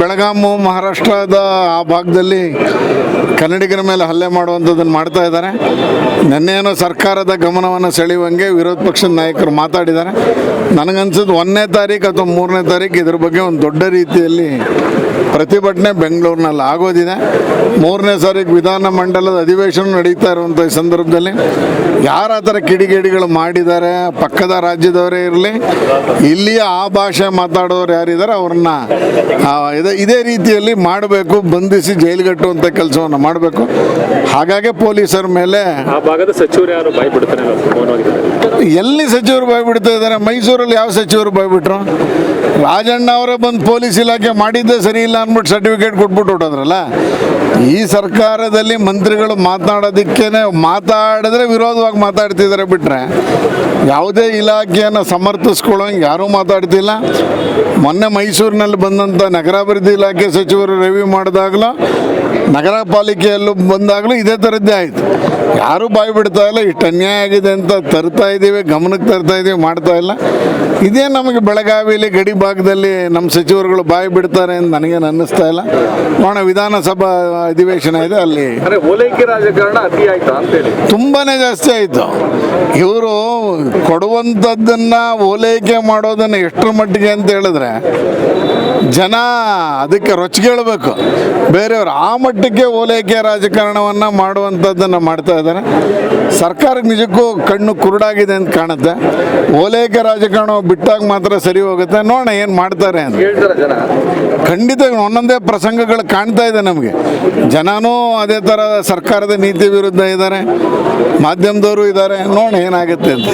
ಬೆಳಗಾಮು, ಮಹಾರಾಷ್ಟ್ರದ ಆ ಭಾಗದಲ್ಲಿ ಕನ್ನಡಿಗರ ಮೇಲೆ ಹಲ್ಲೆ ಮಾಡುವಂಥದ್ದನ್ನು ಮಾಡ್ತಾ ಇದ್ದಾರೆ. ನಿನ್ನೇನೋ ಸರ್ಕಾರದ ಗಮನವನ್ನು ಸೆಳೆಯುವಂಗೆ ವಿರೋಧ ಪಕ್ಷದ ನಾಯಕರು ಮಾತಾಡಿದ್ದಾರೆ. ನನಗನ್ಸಿದ್ದು ಒಂದನೇ ತಾರೀಕು ಅಥವಾ ಮೂರನೇ ತಾರೀಕು ಇದ್ರ ಬಗ್ಗೆ ಒಂದು ದೊಡ್ಡ ರೀತಿಯಲ್ಲಿ ಪ್ರತಿಭಟನೆ ಬೆಂಗಳೂರಿನಲ್ಲಿ ಆಗೋದಿದೆ. ಮೂರನೇ ತಾರೀಕು ವಿಧಾನ ಮಂಡಲದ ಅಧಿವೇಶನ ನಡೀತಾ ಇರುವಂಥ ಸಂದರ್ಭದಲ್ಲಿ ಯಾರ ಥರ ಕಿಡಿಗೇಡಿಗಳು ಮಾಡಿದ್ದಾರೆ? ಪಕ್ಕದ ರಾಜ್ಯದವರೇ ಇರಲಿ, ಇಲ್ಲಿಯ ಆ ಭಾಷೆ ಮಾತಾಡೋರು ಯಾರಿದ್ದಾರೆ? ಅವ್ರನ್ನ ಇದೇ. ಇದೇ ರೀತಿಯಲ್ಲಿ ಮಾಡಬೇಕು, ಬಂಧಿಸಿ ಜೈಲಿಗಟ್ಟುವಂಥ ಕೆಲಸವನ್ನು ಮಾಡಬೇಕು. ಹಾಗಾಗಿ ಪೊಲೀಸರ ಮೇಲೆ ಆ ಭಾಗದ ಸಚಿವರು ಯಾರು ಬಾಯ್ಬಿಡ್ತಾರೆ ಎಲ್ಲಿ ಸಚಿವರು ಬಾಯ್ಬಿಡ್ತಾ ಇದ್ದಾರೆ? ಮೈಸೂರಲ್ಲಿ ಯಾವ ಸಚಿವರು ಬಾಯ್ಬಿಟ್ರು? ರಾಜಣ್ಣ ಅವರೇ ಬಂದು ಪೊಲೀಸ್ ಇಲಾಖೆ ಮಾಡಿದ್ದೇ ಸರಿ ಇಲ್ಲ ಅಂದ್ಬಿಟ್ಟು ಸರ್ಟಿಫಿಕೇಟ್ ಕೊಟ್ಬಿಟ್ಟು ಹೊಟ್ಟೋದ್ರಲ್ಲ ಈ ಸರ್ಕಾರದಲ್ಲಿ ಮಂತ್ರಿಗಳು ಮಾತನಾಡೋದಕ್ಕೇನೆ ಮಾತಾಡಿದ್ರೆ ವಿರೋಧವಾಗಿ ಮಾತಾಡ್ತಿದ್ದಾರೆ ಬಿಟ್ಟರೆ ಯಾವುದೇ ಇಲಾಖೆಯನ್ನು ಸಮರ್ಥಿಸ್ಕೊಳ್ಳೋಂಗೆ ಯಾರೂ ಮಾತಾಡ್ತಿಲ್ಲ. ಮೊನ್ನೆ ಮೈಸೂರಿನಲ್ಲಿ ಬಂದಂಥ ನಗರಾಭಿವೃದ್ಧಿ ಇಲಾಖೆ ಸಚಿವರು ರಿವ್ಯೂ ಮಾಡಿದಾಗಲೂ, ನಗರ ಪಾಲಿಕೆಯಲ್ಲೂ ಬಂದಾಗಲೂ ಇದೇ ಥರದ್ದೇ ಆಯಿತು. ಯಾರೂ ಬಾಯಿ ಬಿಡ್ತಾ ಇಲ್ಲ ಇಷ್ಟು ಅನ್ಯಾಯ ಆಗಿದೆ ಅಂತ ತರ್ತಾ ಇದ್ದೀವಿ ಗಮನಕ್ಕೆ ತರ್ತಾ ಇದ್ದೀವಿ ಮಾಡ್ತಾ ಇಲ್ಲ. ಇದೇ ನಮಗೆ ಬೆಳಗಾವಿಯಲ್ಲಿ ಗಡಿ ಭಾಗದಲ್ಲಿ ನಮ್ಮ ಸಚಿವರುಗಳು ಬಾಯಿ ಬಿಡ್ತಾರೆ ಅಂತ ನನಗೇನು ಅನ್ನಿಸ್ತಾ ಇಲ್ಲ. ನೋಡೋಣ ವಿಧಾನಸಭಾ ಅಧಿವೇಶನ ಇದೆ ಅಲ್ಲಿ ಓಲೈಕೆ ರಾಜಕಾರಣ ಅತಿ ಆಯ್ತಾ ಅಂತೇಳಿ ತುಂಬಾ ಜಾಸ್ತಿ ಆಯಿತು. ಇವರು ಕೊಡುವಂಥದ್ದನ್ನು ಓಲೈಕೆ ಮಾಡೋದನ್ನು ಎಷ್ಟರ ಮಟ್ಟಿಗೆ ಅಂತ ಹೇಳಿದ್ರೆ ಜನ ಅದಕ್ಕೆ ರೊಚ್ಚಿಗೇಳ್ಬೇಕು ಬೇರೆಯವರು ಆ ಮಟ್ಟಕ್ಕೆ ಓಲೈಕೆ ರಾಜಕಾರಣವನ್ನು ಮಾಡುವಂಥದ್ದನ್ನು ಮಾಡ್ತಾ ಇದ್ದಾರೆ. ಸರ್ಕಾರಕ್ಕೆ ನಿಜಕ್ಕೂ ಕಣ್ಣು ಕುರುಡಾಗಿದೆ ಅಂತ ಕಾಣುತ್ತೆ. ಓಲೈಕೆ ರಾಜಕಾರಣ ಬಿಟ್ಟಾಗ ಮಾತ್ರ ಸರಿ ಹೋಗುತ್ತೆ. ನೋಡೋಣ ಏನು ಮಾಡ್ತಾರೆ ಅಂತ. ಖಂಡಿತ ಒಂದೊಂದೇ ಪ್ರಸಂಗಗಳು ಕಾಣ್ತಾ ಇದೆ ನಮಗೆ. ಜನನೂ ಅದೇ ಥರ ಸರ್ಕಾರದ ನೀತಿ ವಿರುದ್ಧ ಇದ್ದಾರೆ. ಮಾಧ್ಯಮದವರು ಇದ್ದಾರೆ. ನೋಡೋಣ ಏನಾಗುತ್ತೆ ಅಂತ.